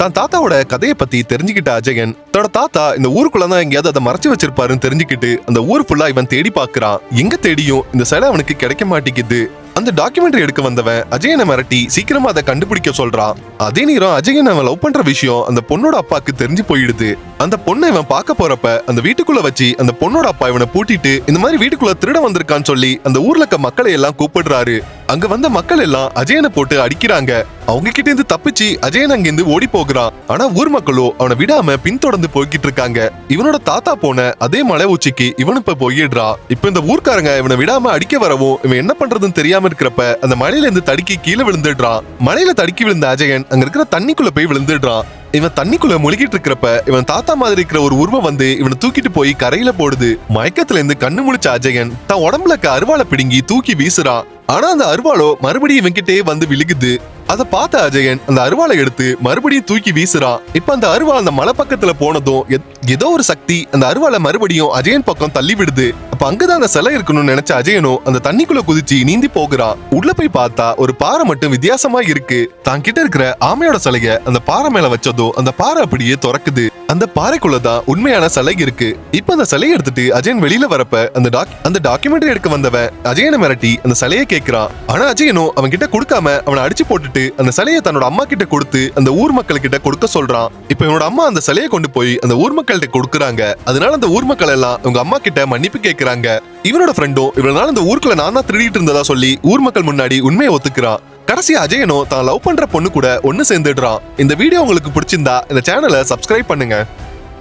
தான் தாத்தாவோட கதையை பத்தி தெரிஞ்சுக்கிட்ட அஜயன் தன்னோட தாத்தா இந்த ஊருக்குள்ள தான் எங்கேயாவது அதை மறைச்சு வச்சிருப்பாருன்னு தெரிஞ்சுக்கிட்டு அந்த ஊர் ஃபுல்லா இவன் தேடி பாக்குறான். எங்க தேடியும் இந்த சிலை அவனுக்கு கிடைக்க மாட்டேங்குது. அந்த டாக்குமெண்ட்ரி எடுக்க வந்தவன் அஜயனை மிரட்டி சீக்கிரமா அதை கண்டுபிடிக்க சொல்றான். அதே நேரம் அஜயன் அவன் லவ் பண்ற விஷயம் அந்த பொண்ணோட அப்பாக்கு தெரிஞ்சு போயிடுது. அந்த பொண்ணை இவன் பார்க்க போறப்ப அந்த வீட்டுக்குள்ள வச்சு அந்த பொண்ணோட அப்பா இவனை பூட்டிட்டு இந்த மாதிரி வீட்டுக்குள்ள திருட வந்திருக்கான்னு சொல்லி அந்த ஊர்ல இருக்க மக்களை எல்லாம் கூப்பிடுறாரு. அங்க வந்த மக்கள் எல்லாம் அஜயனை போட்டு அடிக்கிறாங்க. அவங்க கிட்ட இருந்து தப்பிச்சு அஜயன் அங்கிருந்து ஓடி போகிறான். ஆனா ஊர் மக்களோ அவனை விடாம பின்தொடர்ந்து போய்கிட்டு இருக்காங்க. இவனோட தாத்தா போன அதே மலை உச்சிக்கு இவன் இப்ப போயிடுறா. இப்ப இந்த ஊர்க்காரங்க இவனை விடாம அடிக்க வரவும் இவன் என்ன பண்றதுன்னு தெரியாம இருக்கிறப்ப அந்த மலையில இருந்து தடுக்கி கீழே விழுந்துடுறான் மலையில தடுக்கி விழுந்த அஜயன் அங்க இருக்கிற தண்ணிக்குள்ள போய் விழுந்துடுறான் இவன் தண்ணிக்குள்ள முழுகிட்டு இருக்கிறப்ப இவன் தாத்தா மாதிரி இருக்கிற ஒரு உருவம் வந்து இவனை தூக்கிட்டு போய் கரையில போடுது. மயக்கத்துல இருந்து கண்ணு முழிச்ச அஜயன் தன் உடம்புல இருக்க அருவாளை பிடுங்கி தூக்கி வீசுறான் ஆனா அந்த அருவாளோ மறுபடியும் இவன்கிட்டயே வந்து விழுகுது. அதை பார்த்த அஜயன் அந்த அருவாளை எடுத்து மறுபடியும் தூக்கி வீசுறான் இப்ப அந்த அருவாள் அந்த மலை பக்கத்துல போனதும் எத்- ஏதோ ஒரு சக்தி அந்த அருவாளை மறுபடியும் அஜயன் பக்கம் தள்ளி விடுது. அப்ப அங்கதான் அந்த சிலை இருக்கணும்னு நினைச்ச அஜயனோ அந்த தண்ணிக்குள்ள குதிச்சு நீந்தி போகிறான் உள்ள போய் பார்த்தா ஒரு பாறை மட்டும் வித்தியாசமா இருக்கு. தான் கிட்ட இருக்கிற ஆமையோட சிலைய அந்த பாறை மேல வச்சதோ அந்த பாறை அப்படியே திறக்குது. அந்த பாறைக்குள்ள தான் உண்மையான சிலை இருக்கு. இப்ப அந்த சிலையை எடுத்துட்டு அஜயன் வெளியில வரப்ப அந்த டாக் அந்த டாக்குமெண்ட்ரி எடுக்க வந்தவன் அஜயனை மிரட்டி அந்த சிலையை கேட்கிறான் ஆனா அஜயனோ அவன் கிட்ட கொடுக்காம அவனை அடிச்சு போட்டுட்டு அந்த சிலையை தன்னோட அம்மா கிட்ட கொடுத்து அந்த ஊர் மக்கள் கிட்ட கொடுக்க சொல்றான். இப்ப இவனோட அம்மா அந்த சிலையை கொண்டு போய் அந்த ஊர் மக்கள்கிட்ட கொடுக்குறாங்க. அதனால அந்த ஊர் மக்கள் எல்லாம் இவங்க அம்மா கிட்ட மன்னிப்பு கேட்கிறாங்க இவனோட ஃப்ரெண்டும் இவ்வளவு நாள் அந்த ஊருக்குள்ள நான் தான் திருடிட்டு இருந்ததா சொல்லி ஊர் மக்கள் முன்னாடி உண்மையை ஒத்துக்கிறான். கடைசி அஜயனோ தான் லவ் பண்ற பொண்ணு கூட ஒன்னு சேர்ந்துடுறான். இந்த வீடியோ உங்களுக்கு பிடிச்சிருந்தா இந்த சேனலை சப்ஸ்கிரைப் பண்ணுங்க.